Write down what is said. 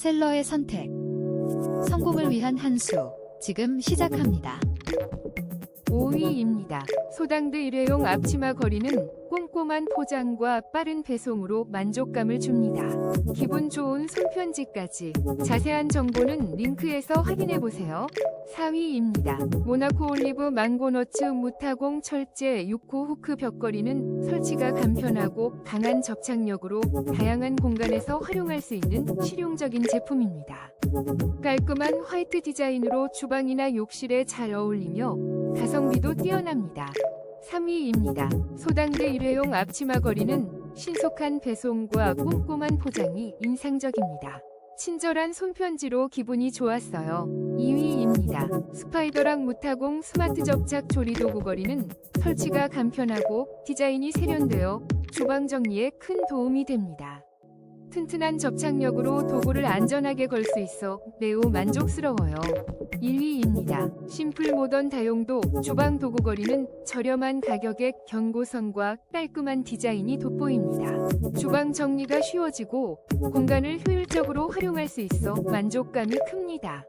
셀러의 선택. 성공을 위한 한 수. 지금 시작합니다. 5위입니다. 소당드 일회용 앞치마 거리는 꼼꼼한 포장과 빠른 배송으로 만족감을 줍니다. 기분 좋은 손편지까지. 자세한 정보는 링크에서 확인해 보세요. 4위입니다. 모나코 올리브 망고너츠 무타공 철제 6호 후크 벽걸이는 설치가 간편하고 강한 접착력으로 다양한 공간에서 활용할 수 있는 실용적인 제품입니다. 깔끔한 화이트 디자인으로 주방이나 욕실에 잘 어울리며 가성비도 뛰어납니다. 3위입니다. 소당드 일회용 앞치마 거리는 신속한 배송과 꼼꼼한 포장이 인상적입니다. 친절한 손편지로 기분이 좋았어요. 2위입니다. 스파이더락 무타공 스마트 접착 조리도구 거리는 설치가 간편하고 디자인이 세련되어 주방 정리에 큰 도움이 됩니다. 튼튼한 접착력으로 도구를 안전하게 걸 수 있어 매우 만족스러워요. 1위입니다. 심플 모던 다용도 주방 도구 거리는 저렴한 가격에 경고선과 깔끔한 디자인이 돋보입니다. 주방 정리가 쉬워지고 공간을 효율적으로 활용할 수 있어 만족감이 큽니다.